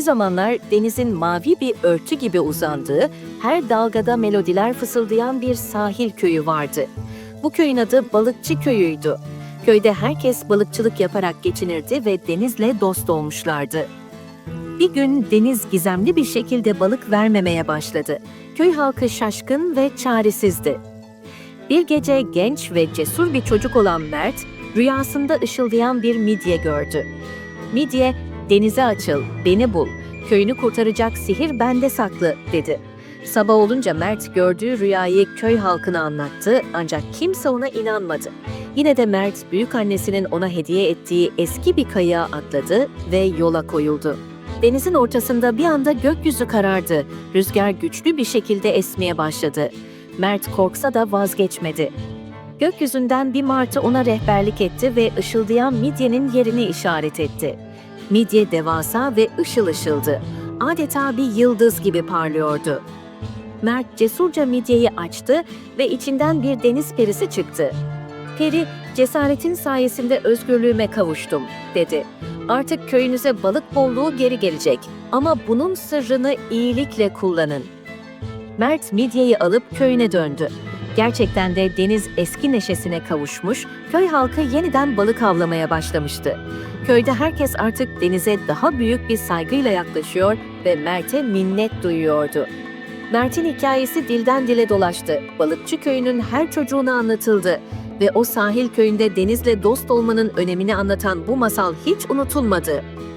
zamanlar denizin mavi bir örtü gibi uzandığı, her dalgada melodiler fısıldayan bir sahil köyü vardı. Bu köyün adı Balıkçı Köyü'ydü. Köyde herkes balıkçılık yaparak geçinirdi ve denizle dost olmuşlardı. Bir gün deniz gizemli bir şekilde balık vermemeye başladı. Köy halkı şaşkın ve çaresizdi. Bir gece genç ve cesur bir çocuk olan Mert, rüyasında ışıldayan bir midye gördü. Midye, denize açıl, beni bul, köyünü kurtaracak sihir bende saklı, dedi. Sabah olunca Mert gördüğü rüyayı köy halkına anlattı ancak kimse ona inanmadı. Yine de Mert, büyük annesinin ona hediye ettiği eski bir kayığa atladı ve yola koyuldu. Denizin ortasında bir anda gökyüzü karardı. Rüzgar güçlü bir şekilde esmeye başladı. Mert korksa da vazgeçmedi. Gökyüzünden bir martı ona rehberlik etti ve ışıldayan midyenin yerini işaret etti. Midye devasa ve ışıl ışıldı. Adeta bir yıldız gibi parlıyordu. Mert cesurca midyeyi açtı ve içinden bir deniz perisi çıktı. Peri, cesaretin sayesinde özgürlüğüme kavuştum, dedi. Artık köyünüze balık bolluğu geri gelecek ama bunun sırrını iyilikle kullanın. Mert midyeyi alıp köyüne döndü. Gerçekten de deniz eski neşesine kavuşmuş, köy halkı yeniden balık avlamaya başlamıştı. Köyde herkes artık denize daha büyük bir saygıyla yaklaşıyor ve Mert'e minnet duyuyordu. Mert'in hikayesi dilden dile dolaştı. Balıkçı köyünün her çocuğuna anlatıldı ve o sahil köyünde denizle dost olmanın önemini anlatan bu masal hiç unutulmadı.